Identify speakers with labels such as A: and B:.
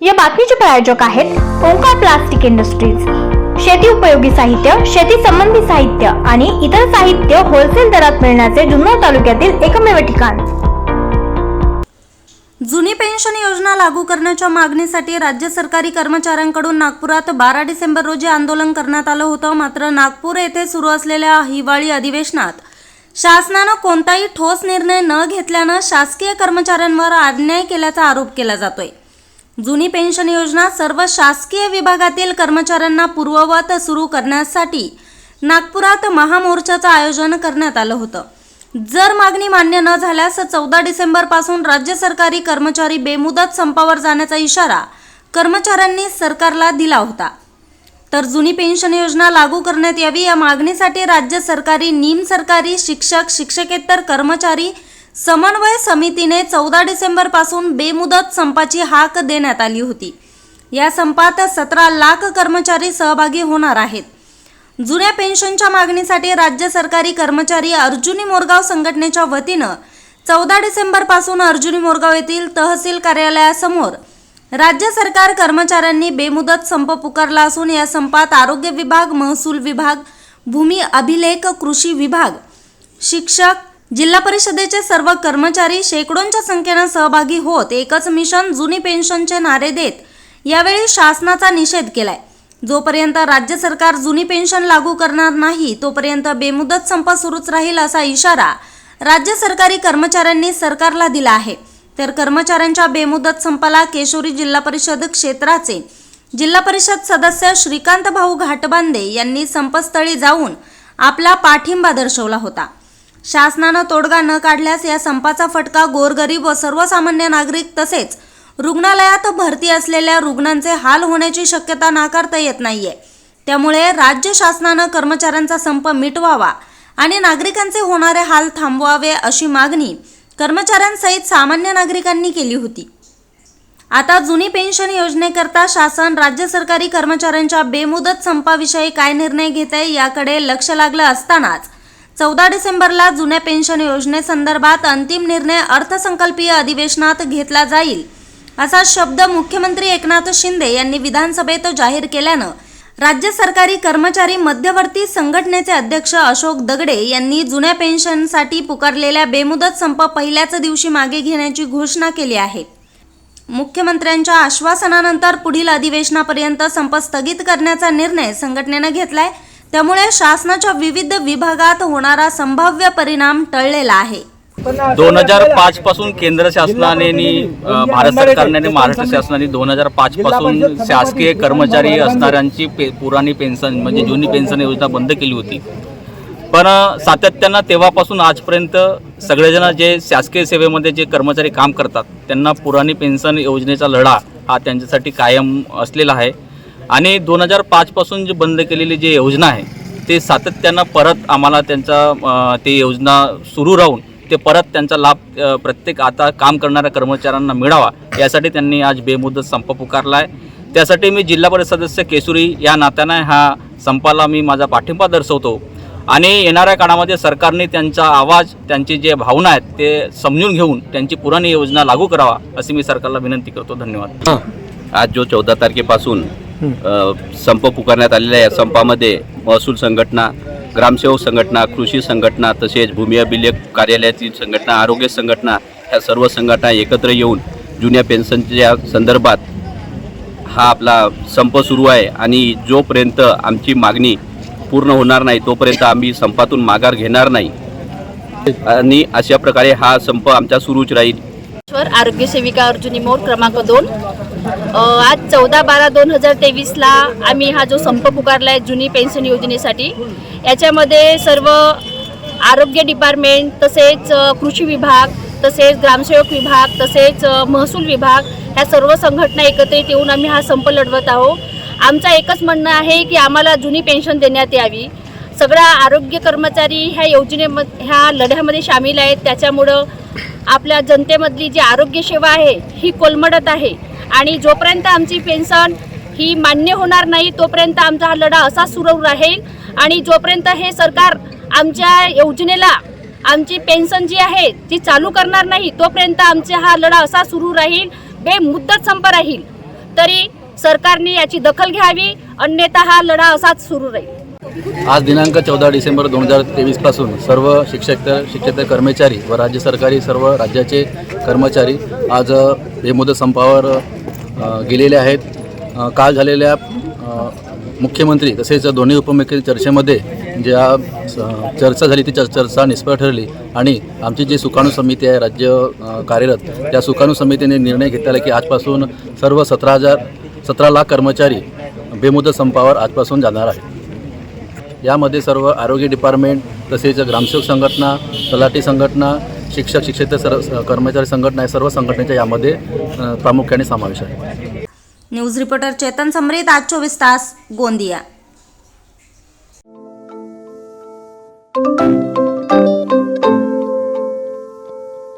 A: या बातमीचे प्रायोजक आहेत ओंकार प्लास्टिक इंडस्ट्रीज. शेती उपयोगी साहित्य शेती संबंधी साहित्य आणि इतर साहित्य होलसेल दरात मिळण्याचे जुन्नर तालुक्यातील एकमेव ठिकाण.
B: जुनी पेन्शन योजना लागू करण्याच्या मागणीसाठी राज्य सरकारी कर्मचाऱ्यांकडून नागपुरात बारा डिसेंबर रोजी आंदोलन करण्यात आलं होतं. मात्र नागपूर येथे सुरू असलेल्या हिवाळी अधिवेशनात शासनानं कोणताही ठोस निर्णय न घेतल्यानं शासकीय कर्मचाऱ्यांवर अन्याय केल्याचा आरोप केला जातोय. जुनी पेन्शन योजना सर्व शासकीय विभागातील कर्मचाऱ्यांना पूर्ववत सुरू करण्यासाठी नागपुरात महामोर्चाचं आयोजन करण्यात आलं होतं. जर मागणी मान्य न झाल्यास चौदा डिसेंबरपासून राज्य सरकारी कर्मचारी बेमुदत संपावर जाण्याचा इशारा कर्मचाऱ्यांनी सरकारला दिला होता. तर जुनी पेन्शन योजना लागू करण्यात यावी या मागणीसाठी राज्य सरकारी निम सरकारी शिक्षक शिक्षकेतर कर्मचारी समन्वय समितीने चौदा डिसेंबरपासून बेमुदत संपाची हाक देण्यात आली होती. या संपात सतरा लाख कर्मचारी सहभागी होणार आहेत. जुन्या पेन्शनच्या मागणीसाठी राज्य सरकारी कर्मचारी अर्जुनी मोरगाव संघटनेच्या वतीनं चौदा डिसेंबरपासून अर्जुनी मोरगाव येथील तहसील कार्यालयासमोर राज्य सरकार कर्मचाऱ्यांनी बेमुदत संप पुकारला असून या संपात आरोग्य विभाग महसूल विभाग भूमी अभिलेख कृषी विभाग शिक्षक जिल्हा परिषदेचे सर्व कर्मचारी शेकडोंच्या संख्येनं सहभागी होत एकच मिशन जुनी पेन्शनचे नारे देत यावेळी शासनाचा निषेध केलाय. जोपर्यंत राज्य सरकार जुनी पेन्शन लागू करणार नाही तोपर्यंत बेमुदत संप सुरूच राहील असा इशारा राज्य सरकारी कर्मचाऱ्यांनी सरकारला दिला आहे. तर कर्मचाऱ्यांच्या बेमुदत संपाला केशोरी जिल्हा परिषद क्षेत्राचे जिल्हा परिषद सदस्य श्रीकांत भाऊ घाटबांदे यांनी संपस्थळी जाऊन आपला पाठिंबा दर्शवला होता. शासनानं तोडगा न काढल्यास या संपाचा फटका गोरगरीब व सर्वसामान्य नागरिक तसेच रुग्णालयात भरती असलेल्या रुग्णांचे हाल होण्याची शक्यता नाकारता येत नाहीये. त्यामुळे राज्य शासनानं कर्मचाऱ्यांचा संप मिटवावा आणि नागरिकांचे होणारे हाल थांबवावे अशी मागणी कर्मचाऱ्यांसहित सामान्य नागरिकांनी केली होती. आता जुनी पेन्शन योजनेकरता शासन राज्य सरकारी कर्मचाऱ्यांच्या बेमुदत संपाविषयी काय निर्णय घेत आहे याकडे लक्ष लागलं असतानाच चौदा डिसेंबरला जुन्या पेन्शन योजनेसंदर्भात अंतिम निर्णय अर्थसंकल्पीय अधिवेशनात घेतला जाईल असा शब्द मुख्यमंत्री एकनाथ शिंदे यांनी विधानसभेत जाहीर केल्यानं राज्य सरकारी कर्मचारी मध्यवर्ती संघटनेचे अध्यक्ष अशोक दगडे यांनी जुन्या पेन्शनसाठी पुकारलेल्या बेमुदत संप पहिल्याच दिवशी मागे घेण्याची घोषणा केली आहे. मुख्यमंत्र्यांच्या आश्वासनानंतर पुढील अधिवेशनापर्यंत संप स्थगित करण्याचा निर्णय संघटनेनं घेतलाय. त्यामुळे शासनाच्या विविध विभागात होणारा संभाव्य परिणाम टळलेला आहे.
C: दोन हजार पाच पासून केंद्र शासनाने आणि अ, भारत सरकारने महाराष्ट्र शासनाने दोन हजार पाच पासून शासकीय कर्मचारी असणाऱ्यांची पे पुराणी पेन्शन म्हणजे जुनी पेन्शन योजना बंद केली होती. पण सातत्यानं तेव्हापासून आजपर्यंत सगळेजण जे शासकीय सेवेमध्ये जे कर्मचारी काम करतात त्यांना पुराणी पेन्शन योजनेचा लढा हा त्यांच्यासाठी कायम असलेला आहे. आणि दोन हजार पाचपासून जे बंद केलेली जी योजना आहे ते सातत्यानं परत आम्हाला त्यांचा ते योजना सुरू राहून ते परत त्यांचा लाभ प्रत्येक आता काम करणाऱ्या कर्मचाऱ्यांना मिळावा यासाठी त्यांनी आज बेमुदत संप पुकारला आहे त्यासाठी मी जिल्हा परिषद सदस्य केसुरी या नात्यानं हा संपाला मी माझा पाठिंबा दर्शवतो. आणि येणाऱ्या काळामध्ये सरकारने त्यांचा आवाज त्यांची जे भावना आहेत ते समजून घेऊन त्यांची पुराणी योजना लागू करावा अशी मी सरकारला विनंती करतो. धन्यवाद.
D: आज जो चौदा तारखेपासून संप पुकारण्यात आलेला आहे. या संपामध्ये महसूल संघटना ग्रामसेवक संघटना कृषी संघटना तसेच भूमी अभिलेख कार्यालयातील संघटना आरोग्य संघटना ह्या सर्व संघटना एकत्र येऊन जुन्या पेन्शनच्या संदर्भात हा आपला संप सुरू आहे. आणि जोपर्यंत आमची मागणी पूर्ण होणार नाही तोपर्यंत आम्ही संपातून माघार घेणार नाही. आणि अशा प्रकारे हा संप आमचा सुरूच राहील.
E: आरोग्य सेविका अर्जुनी मोर क्रमांक दोन. आज चौदा बारा दोन हजार तेवीसला आम्ही हा जो संप पुकारला आहे जुनी पेन्शन योजनेसाठी याच्यामध्ये सर्व आरोग्य डिपार्टमेंट तसेच कृषी विभाग तसेच ग्रामसेवक विभाग तसेच महसूल विभाग ह्या सर्व संघटना एकत्रित येऊन आम्ही हा संप लढवत आहोत. आमचं एकच म्हणणं आहे की आम्हाला जुनी पेन्शन देण्यात यावी. सगळा आरोग्य कर्मचारी ह्या योजने ह्या लढ्यामध्ये सामील आहेत. त्याच्यामुळं आपल्या जनतेमधली जी आरोग्यसेवा आहे ही कोलमडत आहे. आणि जोपर्यंत आमची पेन्शन ही मान्य होणार नाही तोपर्यंत आमचा हा लढा असा सुरू राहील. आणि जोपर्यंत हे सरकार आमच्या योजनेला आमची पेन्शन जी आहे ती चालू करणार नाही तोपर्यंत आमचा हा लढा असा सुरू राहील बेमुद्दत संप राहील. तरी सरकारने याची दखल घ्यावी अन्यथा हा लढा असाच सुरू राहील.
F: आज दिनांक चौदा डिसेंबर दोन हजार तेवीसपासून सर्व शिक्षक शिक्षक कर्मचारी व राज्य सरकारी सर्व राज्याचे कर्मचारी आज बेमुदत संपावर गेलेले आहेत. काल झालेल्या मुख्यमंत्री तसेच दोन्ही उपमुख्यमंत्री चर्चेमध्ये ज्या स- चर्चा झाली ती चर्चा निष्फळ ठरली आणि आमची जी सुकाणू समिती आहे राज्य कार्यरत त्या सुकाणू समितीने निर्णय घेतलेला की आजपासून सर्व सतरा हजार सतरा लाख कर्मचारी बेमुदत संपावर आजपासून जाणार आहेत. यामध्ये सर्व आरोग्य डिपार्टमेंट तसेच ग्रामसेवक संघटना तलाठी संघटना शिक्षक शिक्षेतर सर्व कर्मचारी संघटना सर्व संघटनेच्या यामध्ये प्रामुख्याने समावेश आहे.
B: न्यूज रिपोर्टर चेतन समरीत आज चोवीस तास गोंदिया.